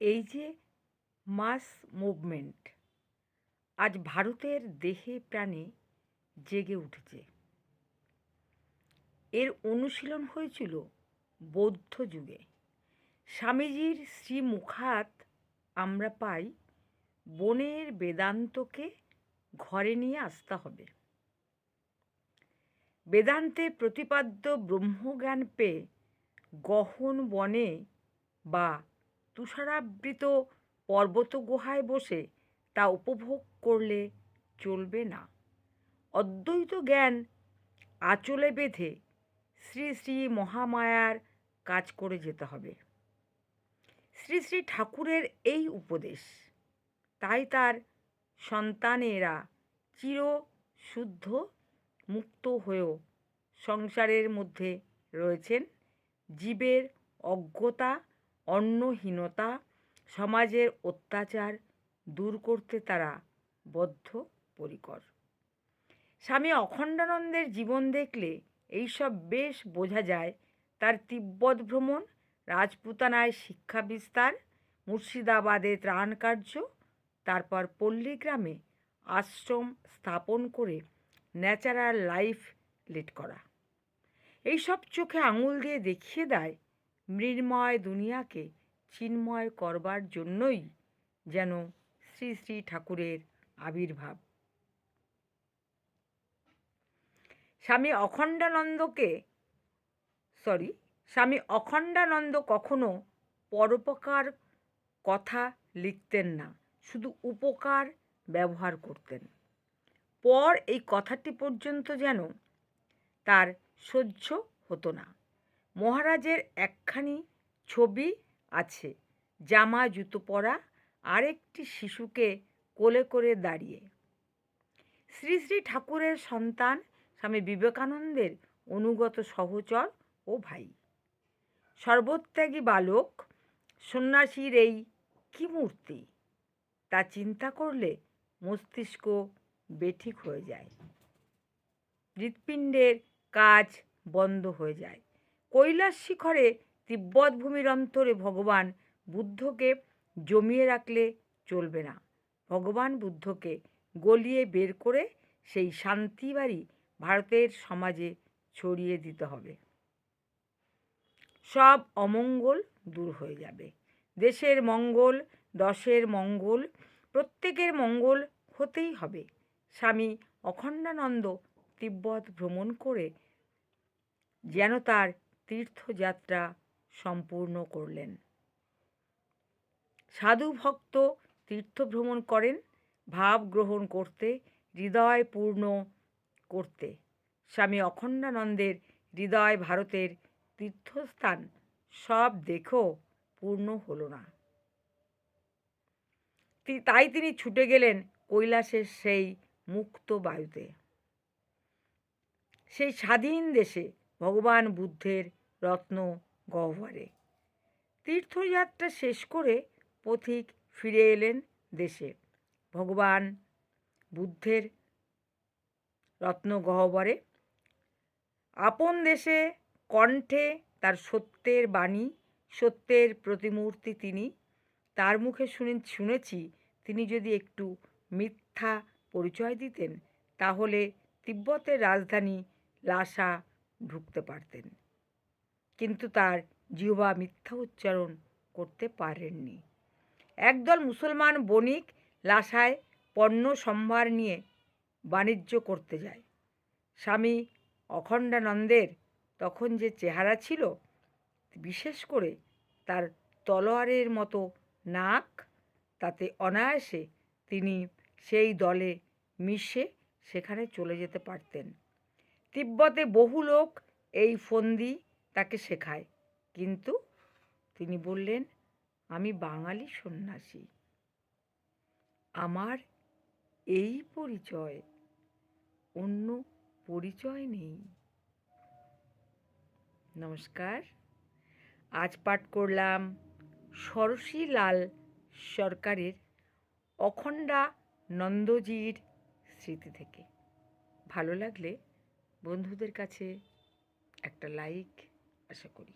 এই যে mass movement, আজ ভারতের দেহে প্রাণে জেগে উঠেছে। এর অনুশীলন হয়েছিল বৌদ্ধ যুগে। স্বামীজির শ্রীমুখাত আমরা পাই, বনের বেদান্তকে ঘরে নিয়ে আসতে হবে। বেদান্তে প্রতিপাদ্য ব্রহ্মজ্ঞান পেয়ে গহন বনে বা তুষারাবৃত পর্বত গুহায় বসে তা উপভোগ করলে চলবে না। অদ্বৈত জ্ঞান আঁচলে বেঁধে শ্রী শ্রী মহামায়ার কাজ করে যেতে হবে। শ্রী শ্রী ঠাকুরের এই উপদেশ, তাই তার সন্তানেরা চির শুদ্ধ মুক্ত হয়েও সংসারের মধ্যে রয়েছেন। জীবের অজ্ঞতা অন্নহীনতা, সমাজের অত্যাচার দূর করতে তারা বদ্ধ পরিকর স্বামী অখণ্ডানন্দের জীবন দেখলে এইসব বেশ বোঝা যায় তার তিব্বত ভ্রমণ, রাজপুতানায় শিক্ষা বিস্তার, মুর্শিদাবাদে ত্রাণ কার্য, তারপর পল্লীগ্রামে আশ্রম স্থাপন করে ন্যাচারাল লাইফ লিড করা। এইসব চোখে আঙুল দিয়ে দেখিয়ে দেয় মৃন্ময় দুনিয়াকে চিন্ময় করবার জন্যই যেন শ্রী শ্রী ঠাকুরের আবির্ভাব। স্বামী অখণ্ডানন্দকে সরি স্বামী অখণ্ডানন্দ কখনো পরোপকার কথা লিখতেন না, শুধু উপকার ব্যবহার করতেন। পর এই কথাটি পর্যন্ত যেন তার সহ্য হতো না। মহারাজের একখানি ছবি আছে, জামা, জুতো পরা, আরেকটি শিশুকে কোলে করে দাঁড়িয়ে। শ্রী শ্রী ঠাকুরের সন্তান স্বামী বিবেকানন্দের অনুগত সহচর ও ভাই। সর্বত্যাগী বালক, সন্ন্যাসীর এই কী মূর্তি? তা চিন্তা করলে মস্তিষ্ক বেঠিক হয়ে যায়। হৃৎপিণ্ডের কাজ বন্ধ হয়ে যায়। কৈলাস শিখরে তিব্বত ভূমির অন্তরে ভগবান বুদ্ধকে জমিয়ে রাখলে চলবে না। ভগবান বুদ্ধকে গলিয়ে বের করে সেই শান্তি বাড়ি ভারতের সমাজে ছড়িয়ে দিতে হবে। সব অমঙ্গল দূর হয়ে যাবে। দেশের মঙ্গল, দশের মঙ্গল, প্রত্যেকের মঙ্গল হতেই হবে। স্বামী অখণ্ডানন্দ তিব্বত ভ্রমণ করে যেন তার তীর্থযাত্রা সম্পূর্ণ করলেন। সাধু ভক্ত তীর্থভ্রমণ করেন, ভাব গ্রহণ করতে, হৃদয় পূর্ণ করতে। স্বামী অখণ্ডানন্দের হৃদয় ভারতের তীর্থস্থান, সব দেখো পূর্ণ হলো না। তাই তিনি ছুটে গেলেন কৈলাসের সেই মুক্ত বায়ুতে। সেই স্বাধীন দেশে ভগবান বুদ্ধের রত্ন গহ্বরে। তীর্থযাত্রা শেষ করে পথিক ফিরে এলেন দেশে। ভগবান বুদ্ধের রত্ন গহ্বরে। আপন দেশে কণ্ঠে তার সত্যের বাণী, সত্যের প্রতিমূর্তি তিনি। তার মুখে শুনে, শুনেছি তিনি যদি একটু মিথ্যা পরিচয় দিতেন, তাহলে তিব্বতের রাজধানী লাসা ঢুকতে পারতেন। কিন্তু তার জিহবা মিথ্যা উচ্চারণ করতে পারেননি। একদল মুসলমান বণিক লাসায় পণ্য সম্ভার নিয়ে বাণিজ্য করতে যায়। স্বামী অখণ্ডানন্দের তখন যে চেহারা ছিল, বিশেষ করে তার তলোয়ারের মতো নাক, তাতে অনায়াসে তিনি সেই দলে মিশে সেখানে চলে যেতে পারতেন। তিব্বতে বহু লোক এই ফন্দি তাকে শেখায়। কিন্তু তিনি বললেন, আমি বাঙালি সন্ন্যাসী। আমার এই পরিচয়, অন্য পরিচয় নেই। নমস্কার। আজ পাঠ করলাম সরসী লাল সরকারের অখণ্ডা নন্দজির স্মৃতি থেকে। ভালো লাগলে বন্ধুদের কাছে একটা লাইক আশা করি